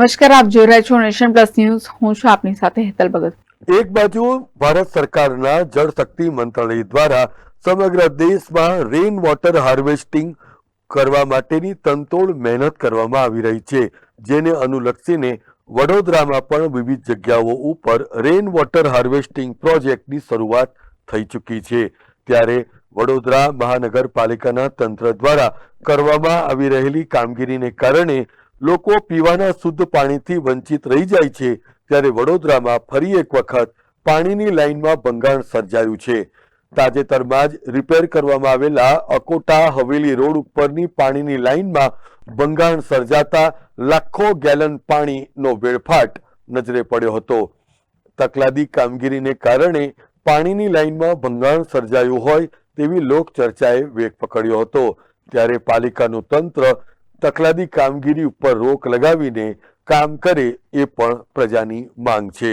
નમસ્કાર, આપ જોઈ રહ્યા છો નેશન પ્લસ ન્યૂઝ. હું છું આપની સાથે હેતલ ભગત. એક બાજુ ભારત સરકારના જળ શક્તિ મંત્રાલય દ્વારા સમગ્ર દેશમાં રેઇન વોટર હાર્વેસ્ટિંગ કરવા માટેની તનતોડ મહેનત કરવામાં આવી રહી છે, જેને અનુલક્ષીને વડોદરામાં પણ વિવિધ જગ્યાઓ ઉપર રેઇન વોટર હાર્વેસ્ટિંગ પ્રોજેક્ટની શરૂઆત થઈ ચૂકી છે. ત્યારે વડોદરા મહાનગરપાલિકાના તંત્ર દ્વારા કરવામાં આવી રહેલી કામગીરીને કારણે લોકો પીવાના શુદ્ધ પાણીથી વંચિત રહી જાય છે, ત્યારે વડોદરામાં ફરી એક વખત પાણીની લાઇનમાં ભંગાણ સર્જાયું છે. તાજેતરમાં જ રિપેર કરવામાં આવેલા અકોટા હવેલી રોડ ઉપરની પાણીની લાઇનમાં ભંગાણ સર્જાતા લાખો ગેલન પાણીનો વેડફાટ નજરે પડ્યો હતો. તકલાદી કામગીરીને કારણે પાણીની લાઇનમાં ભંગાણ સર્જાયું હોય તેવી લોકચર્ચાએ વેગ પકડ્યો હતો. ત્યારે પાલિકાનું તંત્ર તકલાદી કામગીરી ઉપર રોક લગાવીને કામ કરે એ પણ પ્રજાની માંગ છે.